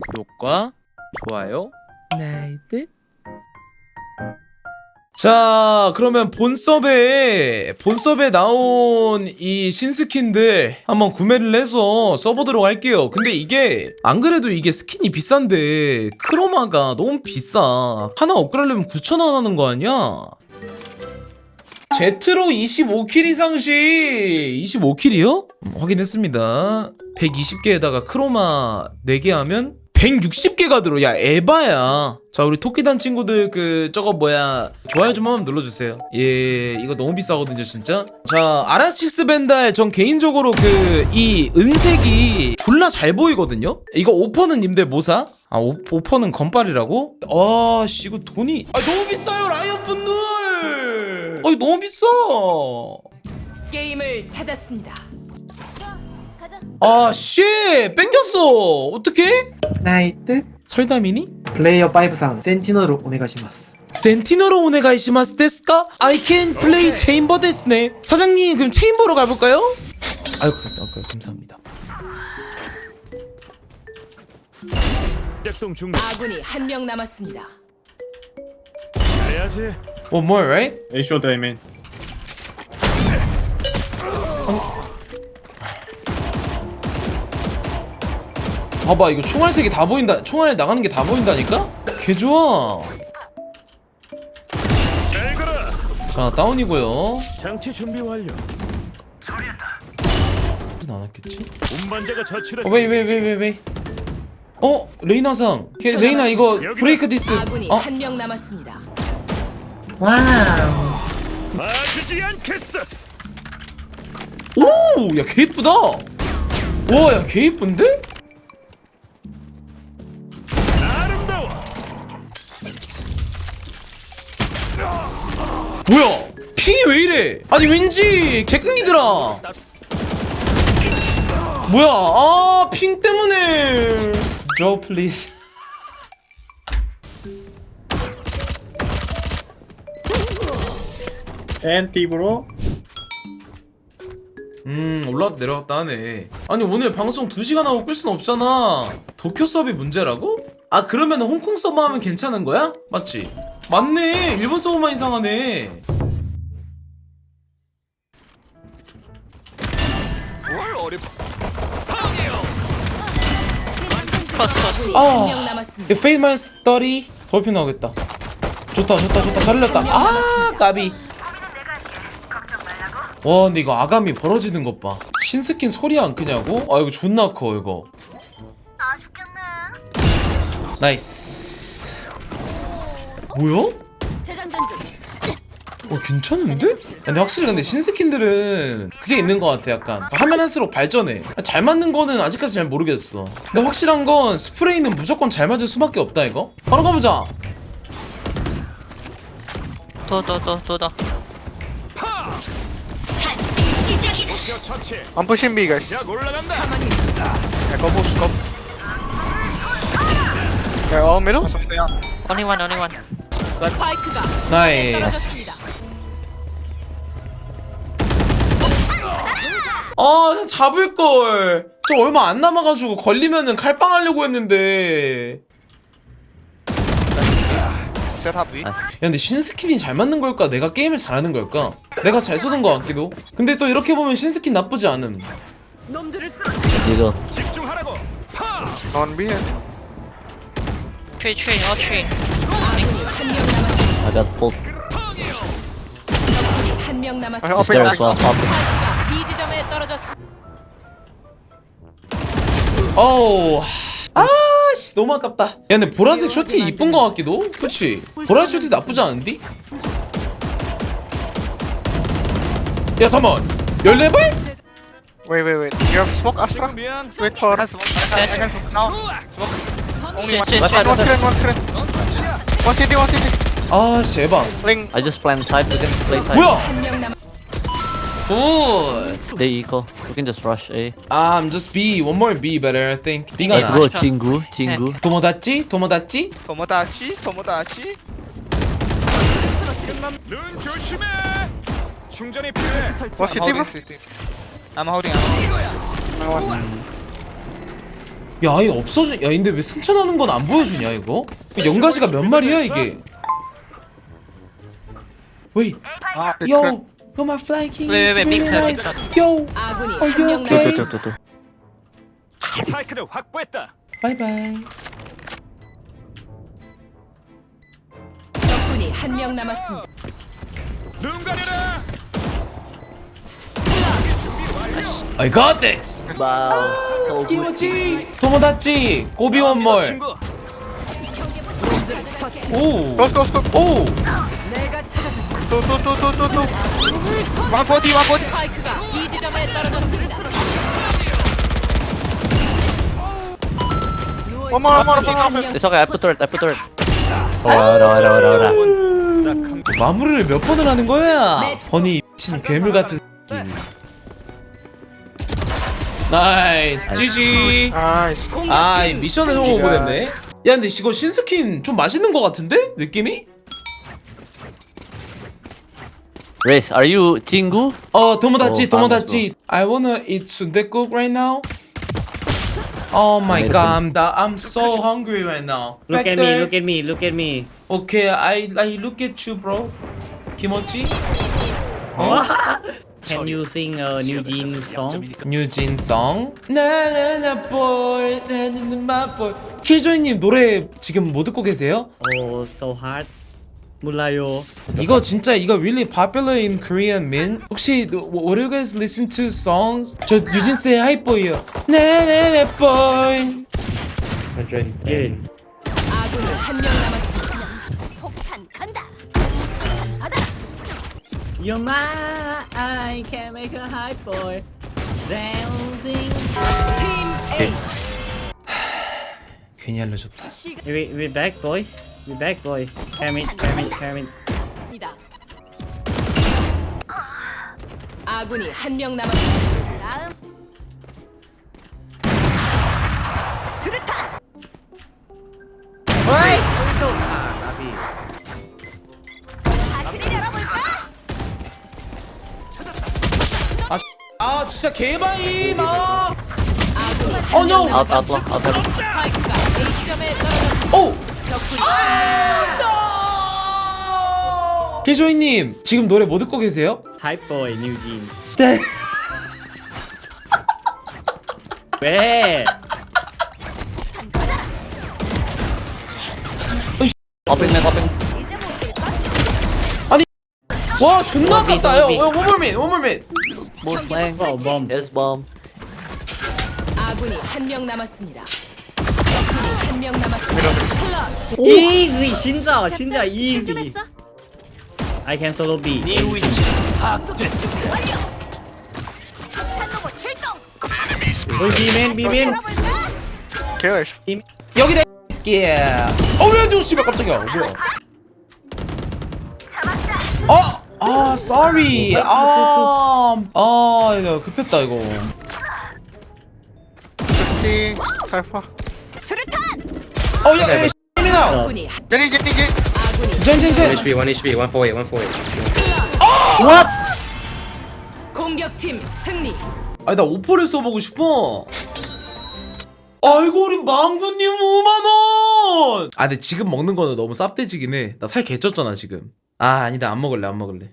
구독과 좋아요. 나이트 자 그러면 본섭에 본섭에 나온 이 신스킨들 한번 구매를 해서 써보도록 할게요. 근데 이게 안 그래도 이게 스킨이 비싼데 크로마가 너무 비싸. 하나 업그레이드하려면 9,000원 하는 거 아니야? 제트로 25킬 이상 시 25킬이요? 확인했습니다. 120개에다가 크로마 4개 하면 160개가 들어. 야 에바야. 자 우리 토끼단 친구들 그 저거 뭐야? 좋아요 좀 한번 눌러 주세요. 예 이거 너무 비싸거든요 진짜. 자 아라식스 벤달 전 개인적으로 그 이 은색이 졸라 잘 보이거든요? 이거 오퍼는 님들 뭐 사? 아 오, 오퍼는 건빨이라고? 아 씨 이거 돈이. 아 너무 비싸요 라이엇 분들! 아 너무 비싸! 게임을 찾았습니다. 가자. 아씨 뺏겼어 어떡해? 나이트 설담이니? プレイヤー5さんセンティノールお願いします 센티너로 오네가이시마스 데스까? I can play 체인버 데스네 사장님 그럼 체인버로 가볼까요? 아유 그, 어, 그, 감사합니다 작동 중단 아군이 한 명 남았습니다. 해야지 One more right? A short I mean. 봐봐 이거 총알색이 다 보인다 총알 나가는 게 다 보인다니까? 개 좋아 잘 가라 자 다운이고요 장치 준비 완료 나왔겠지? 운반자가 처치를 어 웨이 웨이 웨이 웨이 웨이 어 레이나상 걔, 레이나 이거 브레이크 디스 아군이 어? 한 명 남았습니다. 와우 맞지 않겠어 오! 야, 개 이쁘다! 와, 야, 개 이쁜데? 뭐야? 핑이 왜 이래? 아니, 왠지 개끈이더라! 뭐야? 아, 핑 때문에! Draw, please. Anti bro. 음, 올라갔다 내려갔다 하네. 아니, 오늘 방송 2시간 하고 끌 순 없잖아. 도쿄 서비 문제라고? 아, 그러면 홍콩 서버 하면 괜찮은 거야? 맞지? 맞네. 일본 서버만 이상하네. 아. 이 페이만 스터리 돌핀 나오겠다. 좋다 좋다 좋다 잘 흘렸다. 아 까비. 와 근데 이거 아감이 벌어지는 것 봐. 신스킨 소리 안 크냐고? 아 이거 존나 커 이거. 아쉽겠네. 나이스. 뭐야? 재장전 중. 어 괜찮은데? 근데 확실히 근데 신스킨들은 그게 있는 것 같아 약간 하면 할수록 발전해 잘 맞는 거는 아직까지 잘 모르겠어 근데 확실한 건 스프레이는 무조건 잘 맞을 수밖에 없다 이거 바로 가보자 도도도도도 시작이다. 여 처치 I'm pushing B, guys. 약 올라간다 Yeah, go boost, go. They're all middle. only one only one 스파이크가 나이스. 아 그냥 잡을 걸. 저 얼마 안 남아가지고 걸리면은 칼빵 하려고 했는데. 야 근데 신스킨이 잘 맞는 걸까? 내가 게임을 잘하는 걸까? 내가 잘 쏘는 것 같기도. 근데 또 이렇게 보면 신스킨 나쁘지 않음. 놈들을 이거. On B. tree tree all tree 아군이 한명 남았습니다. I got both 적군이 한명 Okay, 남았습니다. it, there it. well pop 스파이크가 B 지점에 떨어졌습니다. 어우 아씨 너무 아깝다 야 근데 보라색 쇼티 이쁜 것 같기도 그치 보라색 쇼티 나쁘지 않은디? 야 잠만 14발? Wait, wait, wait. You have smoke, Astra? Wait for. Yes. Only one. Shit, shit, One, shit. one friend, one friend. One city, one city. 아 제발 Link. I just plan side we can play side 뭐야. 굿 they eco we can just rush A I'm just B one more B better I think B가 let's 나 go 친구 친구 도모다찌? 도모다찌? Tomodachi, Tomodachi. 눈 조심해 충전이 필요해 What city, bro? I'm holding, I'm holding. 야 아예 없어져 야 근데 왜 승천하는 건 안 보여주냐 이거 연가시가 몇 마리야 이게 Wait Ah, it's yo correct. yo my flying king wait, really big nice yo 아군이 어, 한명 오케이. 남았습니다. 저저저저 스파이크를 확보했다. 바이바이 적군이 한 명 남았습니다. 눈 가려라. I got this 와우 키모치 토모다치 고비 원몰. 오 close, close. 오 내가 찾아주지. Two, two, two, two, two, two. 140, 140. 스파이크가 B 지점에 떨어졌습니다. One more, one more, one more. 한명 It's okay I put turret I put turret 오라 오라 오라 오라 마무리를 몇 번을 하는 거야 허니 미친 괴물 같은 새끼 나이스 GG Nice. 아, 이 미션을 성공 못했네. 야, 근데 이거 신스킨 좀 맛있는 것 같은데? 느낌이? Race are you 친구? 어, 도모다치, 어, 도모다치. I wanna eat 순댓국 right now. Oh my god, I'm, da- I'm so hungry right now. Look at me, look at me, look at me. Okay, I, I look at you, bro. 김어치? Can you sing a New Jeans song? 뉴진 송. 나나나 boy, 나나나 my boy. 킬조이님 노래 지금 못 듣고 계세요? Oh, so hard. 몰라요. 이거 진짜 이거 really popular in Korean man. 혹시 what do you guys listen to songs? 저 뉴진스의 하이보이요. 네네네 boy. 예. 아군이 한명 남았습니다. 폭탄 간다. 받아. You're my, I can make a high boy. Dancing. 팀 A 괜히 알려줬다. We, we back, boys. We back, boys. Cam it, cam it, cam it. 입니다. 아군이 한 명 남았습니다. 다음. 수류탄. 아 진짜 개바이 막. 어한 no. 명 Out out long out out 스파이크가 A 지점에 떨어졌습니다. 오. 적군이 킬조이님 지금 노래 못 듣고 계세요? High boy, New Jeans. 네. 왜? open 이제 못 뛸까? 와 존나 아깝다. 요 원빈. 원몰민 원몰민. Flank Oh, bomb. Yes bomb 아군이 한 명 남았습니다. 적군이 한 명 남았습니다. 클럽 Easy, 진짜, 진짜 easy. I can solo B. 완료. 폭탄 로봇 출동. Boy, B man, B man. 열어볼까? Okay, 여기다. 예. 어왜 저 씨발 깜짝이야. 뭐야? 아, sorry. 아, 아, 이거 급했다 이거. 50. Cypher. 수류탄. 어, 야, 야, 씨민아. 적군이 한- Jenny, Jenny, Jenny. 아군이 젠 젠젠. HP, 1 HP, 148, 148. What? 공격팀 승리. 아니 나 오퍼를 써보고 싶어. 아이고 우리 망구님 5만 원. 아 근데 지금 먹는 거는 너무 쌉대지긴 해. 나 살 개쪘잖아 지금. 아 아니다 안 먹을래 안 먹을래.